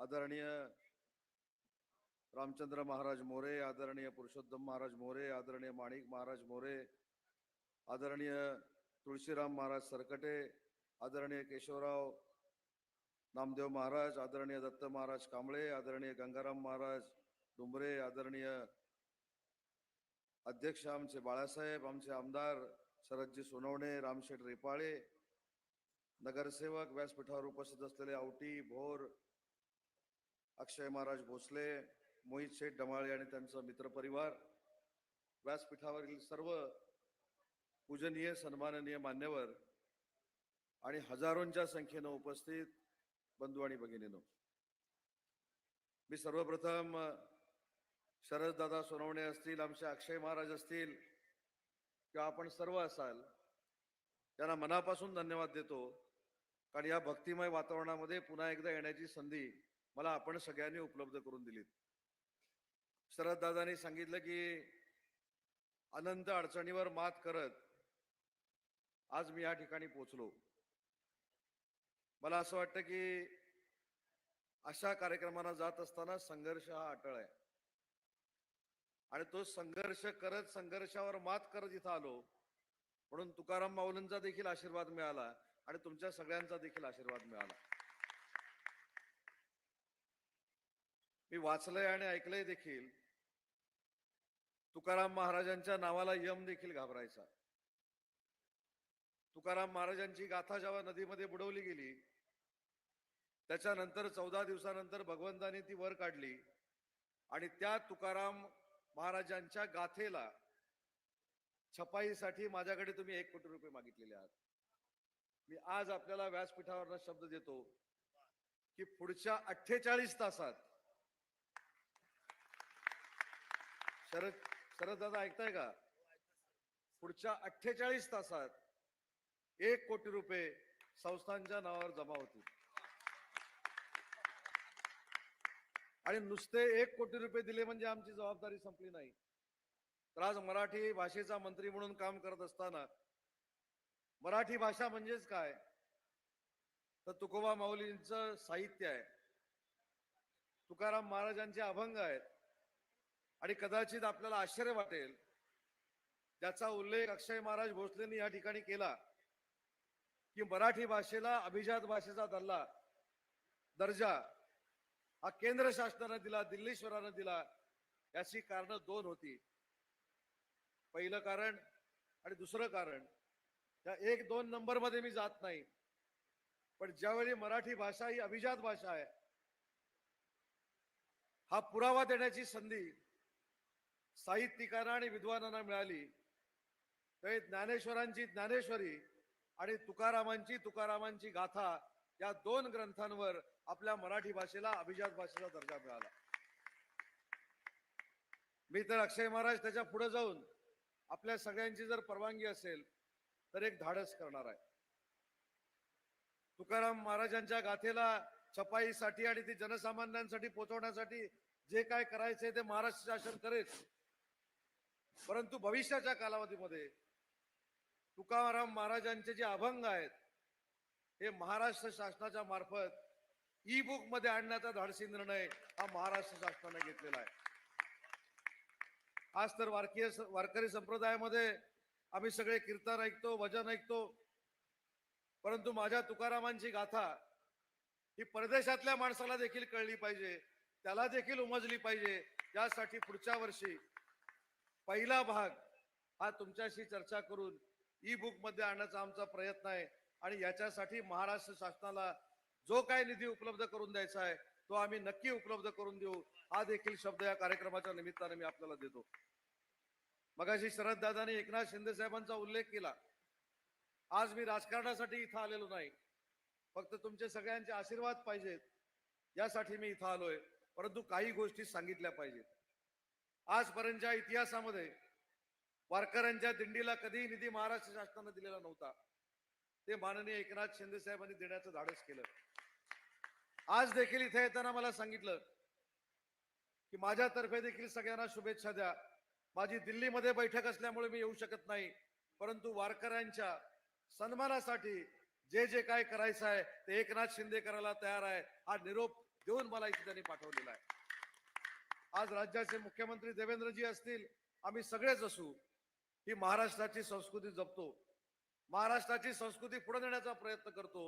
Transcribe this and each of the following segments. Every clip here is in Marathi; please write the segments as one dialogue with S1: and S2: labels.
S1: आदरणीय रामचंद्र महाराज मोरे आदरणीय पुरुषोत्तम महाराज मोरे आदरणीय माणिक महाराज मोरे आदरणीय तुळशीराम महाराज सरकटे आदरणीय केशवराव नामदेव महाराज आदरणीय दत्त महाराज कांबळे आदरणीय गंगाराम महाराज डुंबरे आदरणीय अध्यक्ष आमचे बाळासाहेब आमचे आमदार शरदजी सोनवणे रामशेठ रेपाळे नगरसेवक व्यासपीठावर उपस्थित असलेले आवटी भोर अक्षय महाराज भोसले मोहित शेठ डमाळे आणि त्यांचा मित्रपरिवार व्यासपीठावरील सर्व पूजनीय सन्माननीय मान्यवर आणि हजारोंच्या संख्येनं उपस्थित बंधू आणि भगिनीनो. मी सर्वप्रथम शरददादा सोनवणे असतील आमचे अक्षय महाराज असतील किंवा आपण सर्व असाल त्यांना मनापासून धन्यवाद देतो. कारण या भक्तिमय वातावरणामध्ये पुन्हा एकदा येण्याची संधी मला आपण सगळ्यांनी उपलब्ध करून दिलीत. शरददादांनी सांगितलं की अनंत अडचणीवर मात करत आज मी या ठिकाणी पोचलो मला असं वाटतं की अशा कार्यक्रमाला जात असताना संघर्ष हा अटळ आहे. आणि तो संघर्ष करत संघर्षावर मात करत इथं आलो म्हणून तुकाराम माऊलींचा देखील आशीर्वाद मिळाला आणि तुमच्या सगळ्यांचा देखील आशीर्वाद मिळाला. मी वाचलंय आणि ऐकलंय देखील. तुकाराम महाराजांच्या नावाला यम देखील घाबरायचा. तुकाराम महाराजांची गाथा जेव्हा नदीमध्ये बुडवली गेली त्याच्यानंतर चौदा दिवसानंतर भगवंताने ती वर काढली आणि त्या तुकाराम महाराजांच्या गाथेला छपाईसाठी माझ्याकडे तुम्ही एक कोटी रुपये मागितलेले आहात. मी आज आपल्याला व्यासपीठावर शब्द देतो की पुढच्या अठ्ठेचाळीस तासात शरद शरद दादा ऐकताय का? पुढच्या अठ्ठेचाळीस तासात एक कोटी रुपये संस्थांच्या नावावर जमा होतील. आणि नुसते एक कोटी रुपये दिले म्हणजे आमची जबाबदारी संपली नाही. तर आज मराठी भाषेचा मंत्री म्हणून काम करत असताना मराठी भाषा म्हणजेच काय? तर तुकोबा माऊलींचं साहित्य आहे. तुकाराम महाराजांचे अभंग आहेत. आणि कदाचित आपल्याला आश्चर्य वाटेल ज्याचा उल्लेख अक्षय महाराज भोसलेंनी या ठिकाणी केला की मराठी भाषेला अभिजात भाषेचा दल्ला दर्जा हा केंद्र शासनानं दिला दिल्लीश्वरानं दिला याची कारणं दोन होती. पहिलं कारण आणि दुसरं कारण या एक दोन नंबरमध्ये मी जात नाही पण ज्यावेळी मराठी भाषा ही अभिजात भाषा आहे हा पुरावा देण्याची संधी साहित्यिकांना आणि विद्वानांना मिळाली. तर ज्ञानेश्वरांची ज्ञानेश्वरी आणि तुकारामांची तुकारामांची गाथा या दोन ग्रंथांवर आपल्या मराठी भाषेला अभिजात भाषेचा दर्जा मिळाला. मी तर अक्षय महाराज त्याच्या पुढे जाऊन आपल्या सगळ्यांची जर परवानगी असेल तर एक धाडस करणार आहे. तुकाराम महाराजांच्या गाथेला छपाईसाठी आणि ती जनसामान्यांसाठी पोहोचवण्यासाठी जे काय करायचंय ते महाराष्ट्र शासन करेल. परंतु भविष्याच्या कालावधीमध्ये तुकाराम महाराजांचे जे अभंग आहेत हे महाराष्ट्र शासनाच्या मार्फत ई बुकमध्ये आणण्याचा धाडसी निर्णय हा महाराष्ट्र शासनाने घेतलेला आहे. आज तर वारकीय वारकरी संप्रदायामध्ये आम्ही सगळे कीर्तन ऐकतो भजन ऐकतो परंतु माझ्या तुकारामांची गाथा ही परदेशातल्या माणसाला देखील कळली पाहिजे त्याला देखील उमजली पाहिजे यासाठी पुढच्या वर्षी पहिला भाग हा तुमच्याशी चर्चा करून ई बुकमध्ये आणण्याचा आमचा प्रयत्न आहे. आणि याच्यासाठी महाराष्ट्र शासनाला जो काय निधी उपलब्ध करून द्यायचा आहे तो आम्ही नक्की उपलब्ध करून देऊ. हा देखील शब्द या कार्यक्रमाच्या निमित्ताने मी आपल्याला देतो. मगाशी शरद दादानी एकनाथ शिंदे साहेबांचा उल्लेख केला. आज मी राजकारणासाठी इथं आलेलो नाही. फक्त तुमचे सगळ्यांचे आशीर्वाद पाहिजेत. यासाठी मी इथं आलोय. परंतु काही गोष्टी सांगितल्या पाहिजेत. आजपर्यंतच्या इतिहासामध्ये वारकऱ्यांच्या दिंडीला कधीही निधी महाराष्ट्र शासनानं दिलेला नव्हता. ते माननीय एकनाथ शिंदे साहेबांनी देण्याचं धाडस केलं. आज देखील इथे येताना मला सांगितलं की माझ्यातर्फे देखील सगळ्यांना शुभेच्छा द्या. माझी दिल्लीमध्ये बैठक असल्यामुळे मी येऊ शकत नाही परंतु वारकऱ्यांच्या सन्मानासाठी जे जे काय करायचं आहे ते एकनाथ शिंदे करायला तयार आहे हा निरोप देऊन मला इथे त्यांनी पाठवलेला आहे. आज राज्याचे मुख्यमंत्री देवेंद्रजी असतील आम्ही सगळेच असू ही महाराष्ट्राची संस्कृती जपतो. महाराष्ट्राची संस्कृती पुढे नेण्याचा प्रयत्न करतो.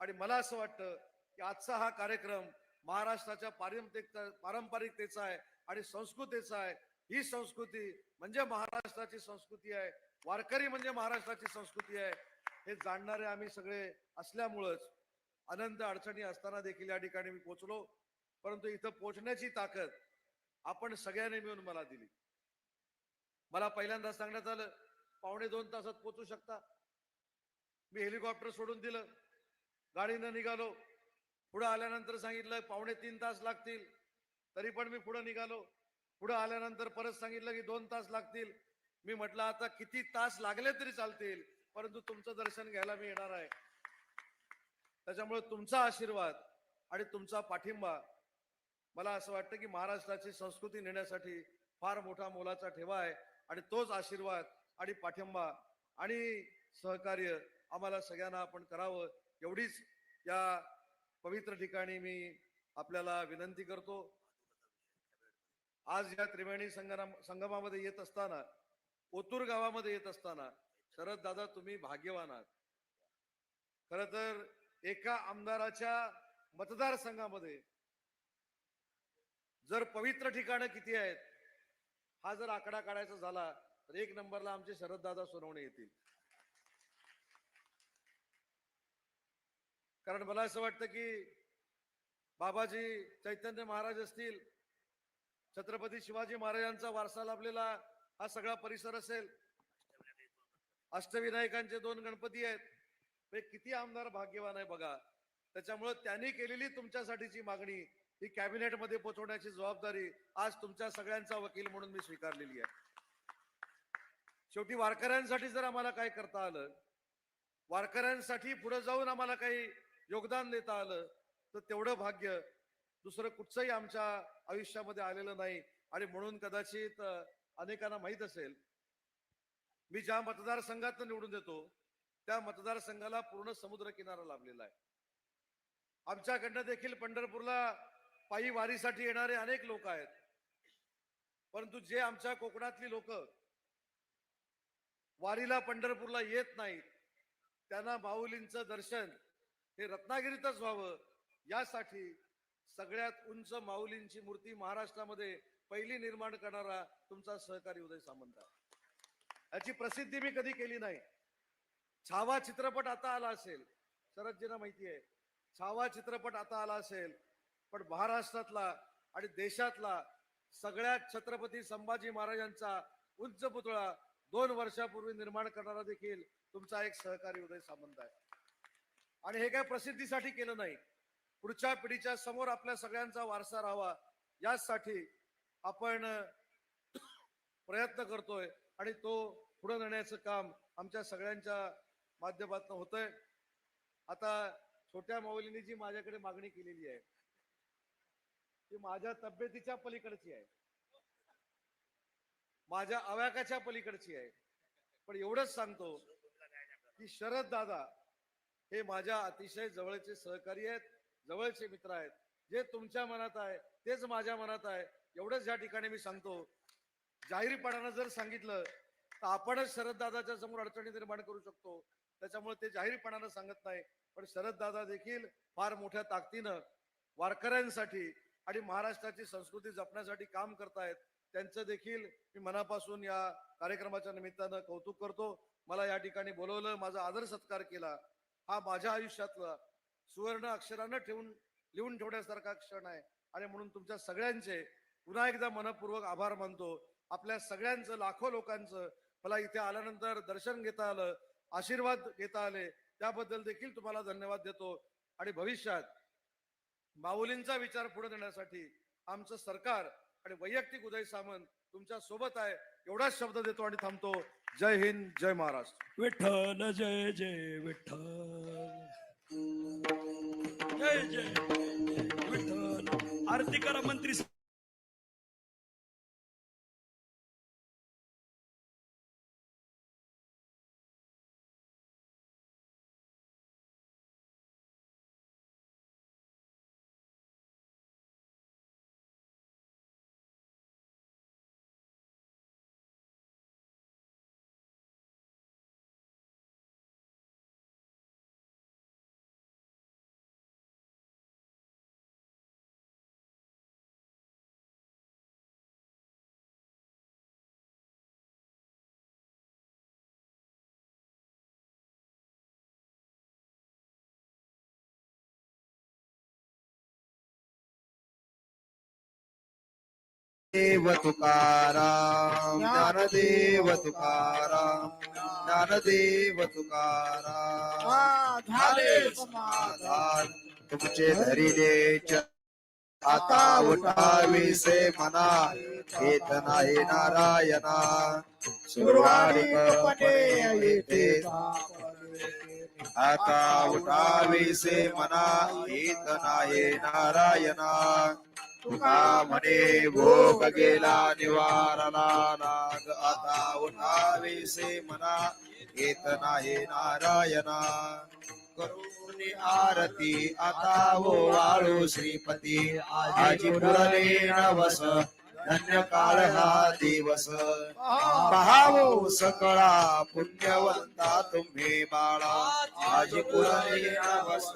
S1: आणि मला असं वाटतं की आजचा हा कार्यक्रम महाराष्ट्राच्या पारंपरिक पारंपरिकतेचा आहे आणि संस्कृतीचा आहे. ही संस्कृती म्हणजे महाराष्ट्राची संस्कृती आहे. वारकरी म्हणजे महाराष्ट्राची संस्कृती आहे. हे जाणणारे आम्ही सगळे असल्यामुळंच अनंत अडचणी असताना देखील या ठिकाणी मी पोचलो परंतु इथं पोचण्याची ताकद आपण सगळ्यांनी मिळून मला दिली. मला पहिल्यांदा सांगण्यात आलं पावणे दोन तासात पोचू शकता. मी हेलिकॉप्टर सोडून दिलं गाडीनं निघालो. पुढं आल्यानंतर सांगितलं पावणे तीन तास लागतील तरी पण मी पुढं निघालो. पुढं आल्यानंतर परत सांगितलं की दोन तास लागतील. मी म्हटलं आता किती तास लागले तरी चालतील परंतु तुमचं दर्शन घ्यायला मी येणार आहे. त्याच्यामुळे तुमचा आशीर्वाद आणि तुमचा पाठिंबा मला असं वाटतं की महाराष्ट्राची संस्कृती नेण्यासाठी फार मोठा मोलाचा ठेवा आहे आणि तोच आशीर्वाद आणि पाठिंबा आणि सहकार्य आम्हाला सगळ्यांना आपण करावं एवढीच या पवित्र ठिकाणी मी आपल्याला विनंती करतो. आज या त्रिवेणी संगम संगमामध्ये येत असताना ओतूर गावामध्ये येत असताना शरद दादा तुम्ही भाग्यवान आहात. खर तर एका आमदाराच्या मतदारसंघामध्ये जर पवित्र ठिकाणं किती आहेत हा जर आकडा काढायचा झाला तर एक नंबरला आमचे शरददादा सोनवणे येतील. कारण मला असं वाटतं की बाबाजी चैतन्य महाराज असतील छत्रपती शिवाजी महाराजांचा वारसा लाभलेला हा सगळा परिसर असेल अष्टविनायकांचे दोन गणपती आहेत किती आमदार भाग्यवान आहे बघा. त्याच्यामुळे त्यांनी केलेली तुमच्यासाठीची मागणी ही कॅबिनेटमध्ये पोहोचवण्याची जबाबदारी आज तुमच्या सगळ्यांचा वकील म्हणून मी स्वीकारलेली आहे. शेवटी वारकऱ्यांसाठी जर आम्हाला काय करता आलं वारकऱ्यांसाठी पुढे जाऊन आम्हाला काही योगदान देता आलं तर तेवढं भाग्य दुसरं कुठचंही आमच्या आयुष्यामध्ये आलेलं नाही. आणि म्हणून कदाचित अनेकांना माहीत असेल मी ज्या मतदारसंघात निवडून देतो त्या मतदारसंघाला पूर्ण समुद्र किनारा लाभलेला आहे. आमच्याकडनं देखील पंढरपूरला पायी वारीसाठी येणारे अनेक लोक आहेत. परंतु जे आमच्या कोकणातली लोक वारीला पंढरपूरला येत नाहीत त्यांना माऊलींचं दर्शन हे रत्नागिरीतच व्हावं. यासाठी सगळ्यात उंच माऊलींची मूर्ती महाराष्ट्रामध्ये पहिली निर्माण करणारा तुमचा सहकारी उदय सामंत याची प्रसिद्धी मी कधी केली नाही. छावा चित्रपट आता आला असेल. शरदजीना माहिती आहे. छावा चित्रपट आता आला असेल. पण महाराष्ट्रातला आणि देशातला सगळ्यात छत्रपती संभाजी महाराजांचा उंच पुतळा दोन वर्षापूर्वी निर्माण करणारा देखील तुमचा एक सहकारी उदय सामंत आहे. आणि हे काय प्रसिद्धीसाठी केलं नाही. पुढच्या पिढीच्या समोर आपल्या सगळ्यांचा वारसा राहावा यासाठी आपण प्रयत्न करतोय आणि तो पुढे नेण्याचं काम आमच्या सगळ्यांच्या माध्यमातून होतंय. आता छोट्या माऊलींनी जी माझ्याकडे मागणी केलेली आहे ती माझ्या तब्येतीच्या पलीकडची आहे. माझ्या अव्याकाच्या पलीकडची आहे. पण एवढंच सांगतो की शरद दादा हे माझ्या अतिशय जवळचे सहकारी आहेत जवळचे मित्र आहेत. जे तुमच्या मनात आहे तेच माझ्या मनात आहे. एवढंच या ठिकाणी मी सांगतो. जाहीरपणानं जर सांगितलं तर आपणच शरद दादाच्या समोर अडचणी निर्माण करू शकतो. त्याच्यामुळे ते जाहीरपणानं सांगत नाही. पण शरद दादा देखील फार मोठ्या ताकदीनं वारकऱ्यांसाठी आणि महाराष्ट्राची संस्कृती जपण्यासाठी काम करतायत त्यांचं देखील मी मनापासून या कार्यक्रमाच्या निमित्तानं कौतुक करतो. मला या ठिकाणी बोलवलं माझा आदर सत्कार केला. हा माझ्या आयुष्यातला सुवर्ण अक्षरानं ठेवून लिहून ठेवण्यासारखा क्षण आहे. आणि म्हणून तुमच्या सगळ्यांचे पुन्हा एकदा मनपूर्वक आभार मानतो. आपल्या सगळ्यांचं लाखो लोकांचं मला इथे आल्यानंतर दर्शन घेता आलं आशीर्वाद घेता आले त्याबद्दल देखील तुम्हाला धन्यवाद देतो. आणि भविष्यात माऊलींचा विचार पुढे नेण्यासाठी आमचं सरकार आणि वैयक्तिक उदय सामंत तुमच्यासोबत आहे. एवढाच शब्द देतो आणि थांबतो. जय हिंद जय महाराष्ट्र.
S2: विठ्ठल जय जय विठ्ठल. जय जय जय जय विठ्ठल. आरती करा मंत्री
S3: ज्ञानदेव तुकाराम ज्ञानदेव तुकाराम ज्ञानदेव तुकाराम.
S2: झाले
S3: समाधान. तुमचे धरिले च आता उठाविसे मना. येत नाही नारायणा. सुरवाडीपणे येते आता उठाविसे मना. येत नाही नारायणा. तुका म्हणे भोग गेला निवारणा नाग. आता उठाविसे मना येत नाही नारायणा. करुणी आरती आता वो वाळू श्रीपती. आजी पुरले नवस धन्य काळ हा दिवस. पहावो सकळा पुण्यवंता तुम्ही बाळा. आजी पुरले नवस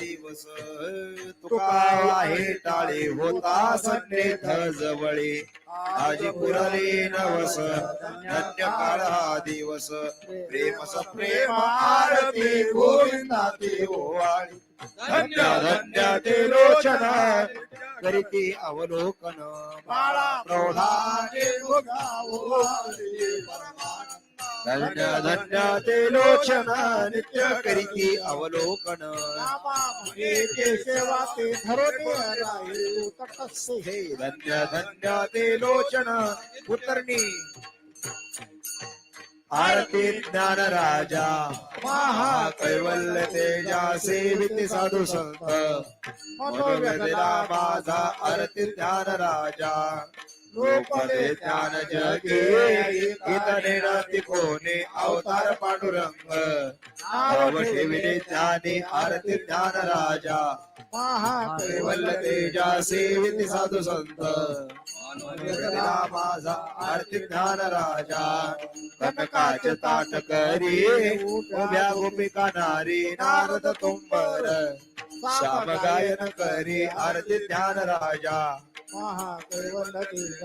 S3: दिवस. तुका आहे टाळे. होता जवळे आजी पुरले नवस. धन्य काळ हा दिवस. प्रेम सप्रेम आरती गोविंदा ते ओवाळी. धन्य धन्य ते लोचन. करीती अवलोकन. बाळा. प्रौढाने धन्य धन्य ते लोचन नित्य करीती अवलोकन।
S2: सेवा ते तटस्थ
S3: हे धन्य धन्य ते लोचन उतरणी आरती ज्ञान राजा महाकैवल्य तेजा सेवित साधू संत। मनोवेदना माझा आरती ज्ञान राजा ज्ञान जगे इतने कोणे अवतार पांडुरंग। नाव ठेविले ज्ञानी आरती ज्ञान राजा। कैवल्य तेजा सेवित साधू संत। माझा आरती ज्ञान राजा। कनकाच ताट करी उभ्या गोपिका नारी नारद तुंबर श्याम गायन करी आरती ज्ञान राजा।
S2: साधू संत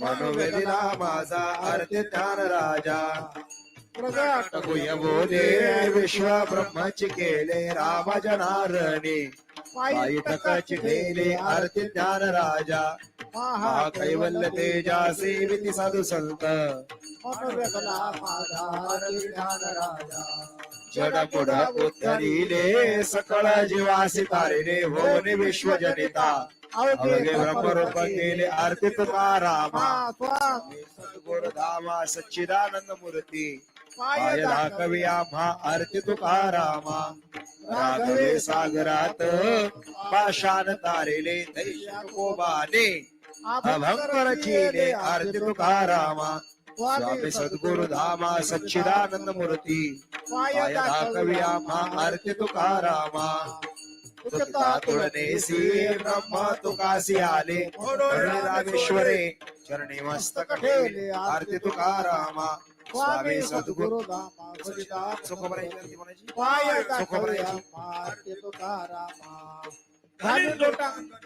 S3: मनोवेदिना माझा आरती ज्ञान राजा
S2: प्रगट
S3: बोधे विश्व ब्रह्मची केले राम जनारणी पायी आरती ज्ञान राजा हा कैवल्य तेजा सेविती साधू संत
S2: मनोवेदना माझा आरती ध्यान राजा
S3: जड पुढ उतरिले सकळ जीवासी तारिले होने विश्व जनिता अवघे ब्रह्मरूप केले
S2: स्वामी
S3: सद्गुरुधामा सच्चिदानंद मूर्ती.
S2: पाय
S3: आम्हा आरती तुकारामा राघवे सागरात पाषाण तारेले दैशकोबाने अभंकर चिले आरती तुकारामा स्वामी सद्गुरु धामा सच्चिदानंद मूर्ती. पाय दाखवी. आम्हा आरती तुकारामा ब्रह्म तुकासी आले चरणी रामेश्वरे चरणी मस्तक ठेवले आरती तुकारामा स्वामी सद्गुरु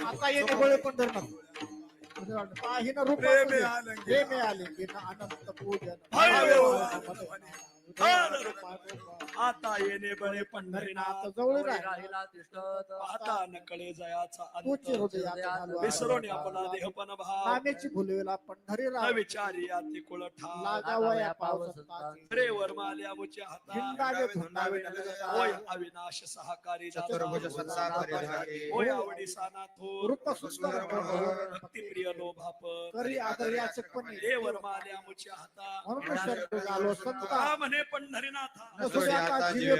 S2: आता येणे गोळे पण धरणार पाहिन रूप आले की अनंत पूजन
S4: आता येणे बळे पंढरीनाथ
S2: जवळ राहिला
S4: आता नकळे जयाचा अंत विसरून आपला देहपण भाव
S2: नामेची भुलवेला पंढरी
S4: न
S2: राह
S4: विचारी याती कुळठा
S2: लागावया पावसाची
S4: रे वरमाल्या मुचे हाता होय अविनाश सहाकारी. होय आवडी साना थोर
S2: रूप सुंदर
S4: भक्ती प्रिय लोभाप
S2: करी आदर याचकपणे
S4: रे वरमाल्या मुचे हाता
S2: म्हणून संता
S4: म्हणे पंढरीनाथा.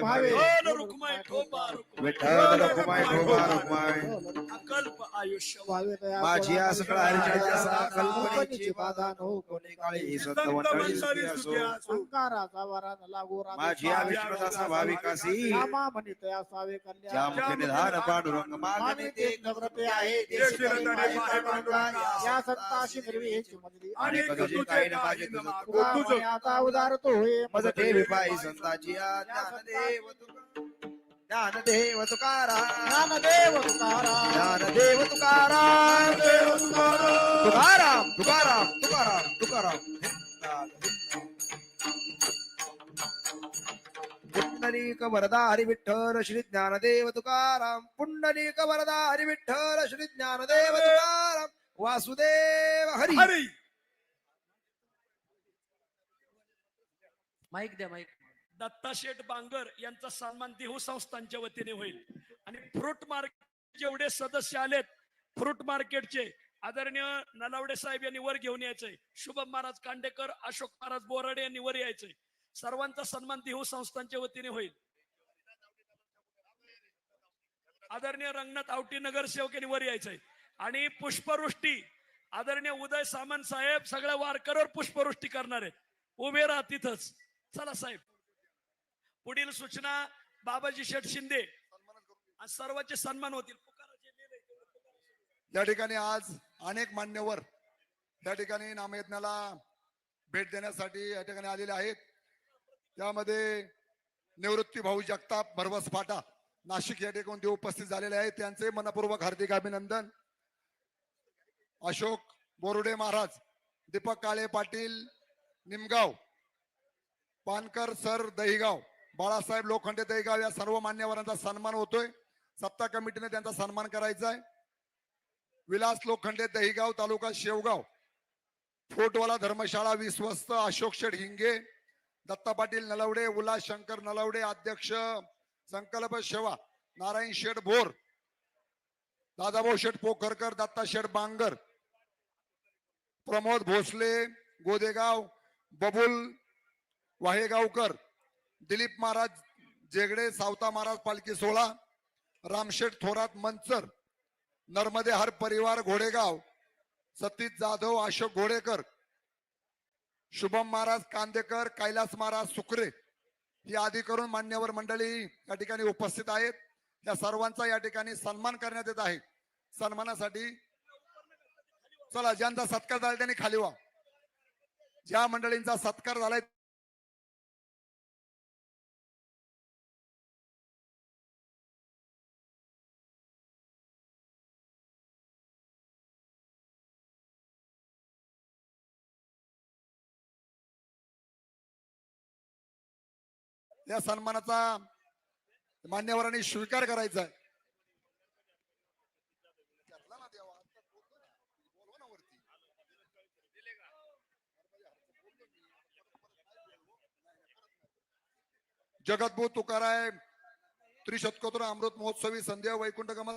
S2: भावे.
S4: अकल्प आयुष्य
S3: माझी कल्पनेची
S2: बाधा नो
S3: कोणी काळी संत मंडळी.
S2: संकाराचा लागो
S3: माझी भाविकासी.
S2: रामा म्हणित असावे कल्याण
S3: ते
S2: आहे. या निर्वी मजली
S3: आणि काही न तुझं
S2: आता होय.
S3: मज ठेवी पायी संताची या ज्ञानदेव तुका- ज्ञानदेव तुकाराम
S2: ज्ञानदेव तुकाराम
S3: ज्ञानदेव तुकाराम देव तुकाराम तुकाराम तुकाराम तुकाराम। पुंडलिक वरदा हरी विठ्ठल श्री ज्ञानदेव तुकाराम। पुंडलिक वरदा हरी विठ्ठल श्री ज्ञानदेव तुकाराम। वासुदेव हरी।
S4: हरी।
S5: माईक द्या माईक.
S4: दत्ता शेठ बांगर यांचा सन्मान देहू संस्थांच्या वतीने होईल. आणि फ्रूट मार्केट जेवढे सदस्य आलेत फ्रूट मार्केटचे आदरणीय नलावडे साहेब यांनी वर घेऊन यायचंय. शुभम महाराज कांडेकर अशोक महाराज बोराडे यांनी वर यायचंय. सर्वांचा सन्मान देहू संस्थांच्या वतीने होईल. आदरणीय रंगनाथ आवटी नगरसेवक यांनी वर यायचंय. आणि पुष्पवृष्टी आदरणीय उदय सामंत साहेब सगळ्या वारकऱ्यावर पुष्पवृष्टी करणार. आहेत उभे राहा तिथंच. चला साहेब. पुढील सूचना बाबाजी शेठ शिंदे. सर्वांचे सन्मान होतील.
S6: या ठिकाणी आज अनेक मान्यवर या ठिकाणी नामयज्ञाला भेट देण्यासाठी या ठिकाणी आलेले आहेत. त्यामध्ये निवृत्ती भाऊ जगताप भरवस फाटा नाशिक या ठिकाणी ते उपस्थित झालेले आहेत. त्यांचे मनपूर्वक हार्दिक अभिनंदन. अशोक बोरुडे महाराज दीपक काळे पाटील निमगाव पानकर सर दहीगाव बाळासाहेब लोखंडे दहीगाव या सर्व मान्यवरांचा सन्मान होतोय. सत्ता कमिटीने त्यांचा सन्मान करायचा आहे विलास लोखंडे दहीगाव तालुका शेवगाव. फोटवाला धर्मशाळा विश्वस्त अशोक शेठ हिंगे दत्ता पाटील नलवडे उल्हास शंकर नलवडे अध्यक्ष संकल्प सेवा नारायण शेठ भोर दादाभाऊ शेठ पोखरकर दत्ता शेठ बांगर प्रमोद भोसले गोदेगाव बबुल वाहेगावकर दिलीप महाराज जेगडे सावता महाराज पालखी सोहळा रामशेठ थोरात मंचर नर्मदे हर परिवार घोडेगाव सतीश जाधव अशोक घोडेकर शुभम महाराज कांदेकर कैलास महाराज सुकरे ही आदी करून मान्यवर मंडळी या ठिकाणी उपस्थित आहेत. या सर्वांचा या ठिकाणी सन्मान करण्यात येत आहे. सन्मानासाठी चला ज्यांचा सत्कार झाला त्यांनी खाली व्हा. ज्या मंडळींचा सत्कार झालाय त्या सन्मानाचा मान्यवरांनी स्वीकार करायचा आहे. तुकाराय त्रिशतकोत्र अमृत महोत्सवी संध्या वैकुंठ कमल